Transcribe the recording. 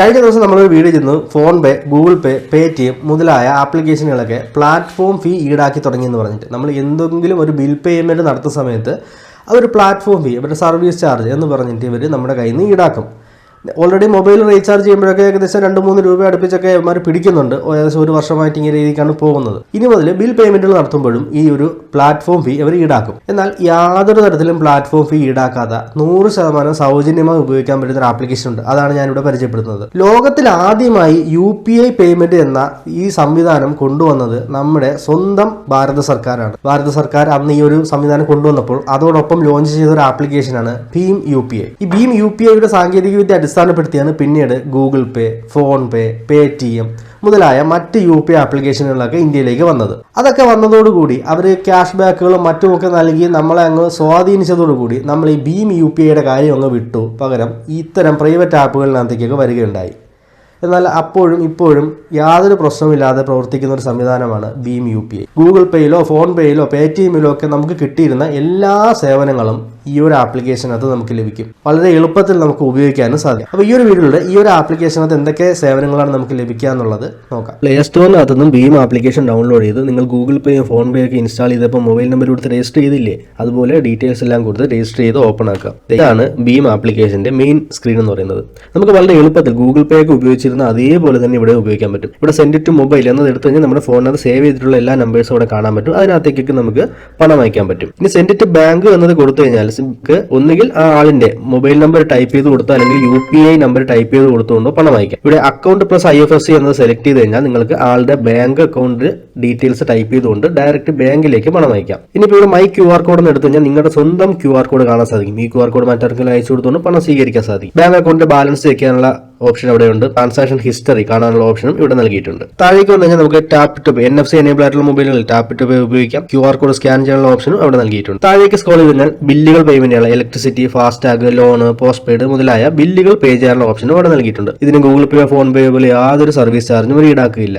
കഴിഞ്ഞ ദിവസം നമ്മളൊരു വീഡിയോ ചെന്നു. PhonePe Google Pay pay T M മുതലായ ആപ്ലിക്കേഷനുകളൊക്കെ പ്ലാറ്റ്ഫോം ഫീ ഈടാക്കി തുടങ്ങിയെന്ന് പറഞ്ഞിട്ട് നമ്മൾ എന്തെങ്കിലും ഒരു ബിൽ പേയ്മെന്റ് നടത്തുന്ന സമയത്ത് അതൊരു പ്ലാറ്റ്ഫോം ഫീ അവരുടെ സർവീസ് ചാർജ് എന്ന് പറഞ്ഞിട്ട് ഇവർ നമ്മുടെ കയ്യിൽ നിന്ന് ഈടാക്കും. ഓൾറെഡി മൊബൈൽ റീചാർജ് ചെയ്യുമ്പോഴൊക്കെ ഏകദേശം രണ്ട് മൂന്ന് രൂപ അടുപ്പിച്ചൊക്കെ ഇവന്മാർ പിടിക്കുന്നുണ്ട്. ഏകദേശം ഒരു വർഷമായിട്ട് ഇങ്ങനെ രീതിക്കാണ് പോകുന്നത്. ഇനി മുതൽ ബിൽ പേയ്മെന്റുകൾ നടത്തുമ്പോഴും ഈ ഒരു പ്ലാറ്റ്ഫോം ഫീ അവർ ഈടാക്കും. എന്നാൽ യാതൊരു തരത്തിലും പ്ലാറ്റ്ഫോം ഫീ ഈടാക്കാത്ത നൂറ് ശതമാനം സൗജന്യമായി ഉപയോഗിക്കാൻ പറ്റുന്ന ഒരു ആപ്ലിക്കേഷൻ ഉണ്ട്. അതാണ് ഞാനിവിടെ പരിചയപ്പെടുത്തുന്നത്. ലോകത്തിൽ ആദ്യമായി യു പി ഐ പേയ്മെന്റ് എന്ന ഈ സംവിധാനം കൊണ്ടുവന്നത് നമ്മുടെ സ്വന്തം ഭാരത സർക്കാരാണ്. ഭാരത സർക്കാർ അന്ന് ഈ ഒരു സംവിധാനം കൊണ്ടുവന്നപ്പോൾ അതോടൊപ്പം ലോഞ്ച് ചെയ്ത ഒരു ആപ്ലിക്കേഷനാണ് ഭീം യു പി ഐ ഈ ഭീം യു പി ഐയുടെ സാങ്കേതിക വിദ്യ അടിസ്ഥാനപ്പെടുത്തിയാണ് പിന്നീട് Google Pay PhonePe pay T M മുതലായ മറ്റ് യു പി ആപ്ലിക്കേഷനുകളൊക്കെ ഇന്ത്യയിലേക്ക് വന്നത്. അതൊക്കെ വന്നതോടുകൂടി അവർ ക്യാഷ് ബാക്കുകളും മറ്റുമൊക്കെ നൽകി നമ്മളെ അങ്ങ് സ്വാധീനിച്ചതോടുകൂടി നമ്മൾ ഈ ഭീം യു പി ഐയുടെ കാര്യം അങ്ങ് വിട്ടു. പകരം ഇത്തരം പ്രൈവറ്റ് ആപ്പുകളിനകത്തേക്കൊക്കെ വരികയുണ്ടായി. എന്നാൽ അപ്പോഴും ഇപ്പോഴും യാതൊരു പ്രശ്നവുമില്ലാതെ പ്രവർത്തിക്കുന്ന ഒരു സംവിധാനമാണ് ഭീം യു പി ഐ. ഗൂഗിൾ പേയിലോ ഫോൺ പേയിലോ പേ ടി എമ്മിലോ ഒക്കെ നമുക്ക് കിട്ടിയിരുന്ന എല്ലാ സേവനങ്ങളും ഈ ഒരു ആപ്ലിക്കേഷനകത്ത് നമുക്ക് ലഭിക്കും. വളരെ എളുപ്പത്തിൽ നമുക്ക് ഉപയോഗിക്കാനും സാധിക്കും. അപ്പോൾ ഈ ഒരു വീഡിയോയിലൂടെ ഈ ഒരു ആപ്ലിക്കേഷനകത്ത് എന്തൊക്കെ സേവനങ്ങളാണ് നമുക്ക് ലഭിക്കുക എന്നുള്ളത് നോക്കാം. പ്ലേ സ്റ്റോറിനകത്ത് നിന്നും ഭീം ആപ്ലിക്കേഷൻ ഡൗൺലോഡ് ചെയ്ത് നിങ്ങൾ ഗൂഗിൾ പേയും ഫോൺ പേ ഒക്കെ ഇൻസ്റ്റാൾ ചെയ്തപ്പോൾ മൊബൈൽ നമ്പർ കൊടുത്ത് രജിസ്റ്റർ ചെയ്തില്ലേ? അതുപോലെ ഡീറ്റെയിൽസ് എല്ലാം കൊടുത്ത് രജിസ്റ്റർ ചെയ്ത് ഓപ്പൺ ആക്കുക. ഇതാണ് ഭീം ആപ്ലിക്കേഷന്റെ മെയിൻ സ്ക്രീൻ എന്ന് പറയുന്നത്. നമുക്ക് വളരെ എളുപ്പത്തിൽ ഗൂഗിൾ പേ ഒക്കെ ഉപയോഗിച്ചിരുന്ന അതേപോലെ തന്നെ ഇവിടെ ഉപയോഗിക്കാൻ പറ്റും. ഇവിടെ സെൻഡ് ടു മൊബൈൽ എന്നത് എടുത്തു കഴിഞ്ഞാൽ നമ്മുടെ ഫോണിനകത്ത് സേവ് ചെയ്തിട്ടുള്ള എല്ലാ നമ്പേഴ്സും ഇവിടെ കാണാൻ പറ്റും. അതിനകത്തേക്കൊക്കെ നമുക്ക് പണം അയക്കാൻ പറ്റും. ഇനി സെൻഡ് ടു ബാങ്ക് എന്നത് കൊടുത്തു കഴിഞ്ഞാൽ നമുക്ക് ഒന്നുകിൽ ആ ആളിന്റെ മൊബൈൽ നമ്പർ ടൈപ്പ് ചെയ്ത് കൊടുത്തോ അല്ലെങ്കിൽ U P I number type ചെയ്ത് കൊടുത്തുകൊണ്ടോ പണം അയക്കാം. ഇവിടെ account plus I F S C എന്നത് സെലക്ട് ചെയ്ത് കഴിഞ്ഞാൽ നിങ്ങൾക്ക് ആളുടെ ബാങ്ക് അക്കൗണ്ട് ഡീറ്റെയിൽസ് ടൈപ്പ് ചെയ്തുകൊണ്ട് ഡയറക്റ്റ് ബാങ്കിലേക്ക് പണം അയക്കാം. ഇനിയിപ്പോൾ ഇവിടെ മൈ ക്യു ആർ കോഡ് എന്ന് എടുത്തു കഴിഞ്ഞാൽ നിങ്ങളുടെ സ്വന്തം ക്യു ആർ കോഡ് കാണാൻ സാധിക്കും. ഈ ക്യു ആർ കോഡ് മറ്റാർക്കെങ്കിലും അയച്ചു കൊടുത്തുകൊണ്ട് പണം സ്വീകരിക്കാൻ സാധിക്കും. ബാങ്ക് അക്കൗണ്ട് ബാലൻസ് വെക്കാനുള്ള ഓപ്ഷൻ അവിടെ ഉണ്ട്. ട്രാൻസാക്ഷൻ ഹിസ്റ്ററി കാണാനുള്ള ഓപ്ഷനും ഇവിടെ നൽകിയിട്ടുണ്ട്. താഴേക്ക് വന്നു കഴിഞ്ഞാൽ നമുക്ക് tap to pay N F C enable ആയിട്ടുള്ള മൊബൈലുകളിൽ ടാപ്പ് ടു പേ ഉപയോഗിക്കാം. ക്യു ആർ കോഡ് സ്കാൻ ചെയ്യാനുള്ള ഓപ്ഷനും അവിടെ നൽകിയിട്ടുണ്ട്. താഴേക്ക് സ്കോൾ ചെയ്ത് കഴിഞ്ഞാൽ ബില്ലുകൾ പേയ്മെന്റുകൾ electricity FASTag loan postpaid മുതലായ ബില്ലുകൾ പേ ചെയ്യാനുള്ള ഓപ്ഷനും അവിടെ നൽകിയിട്ടുണ്ട്. ഇതിന് ഗൂഗിൾ പേ ഫോൺ പേ പോലെ യാതൊരു സർവീസ് ചാർജും ഒരു ഈടാക്കുകയില്ല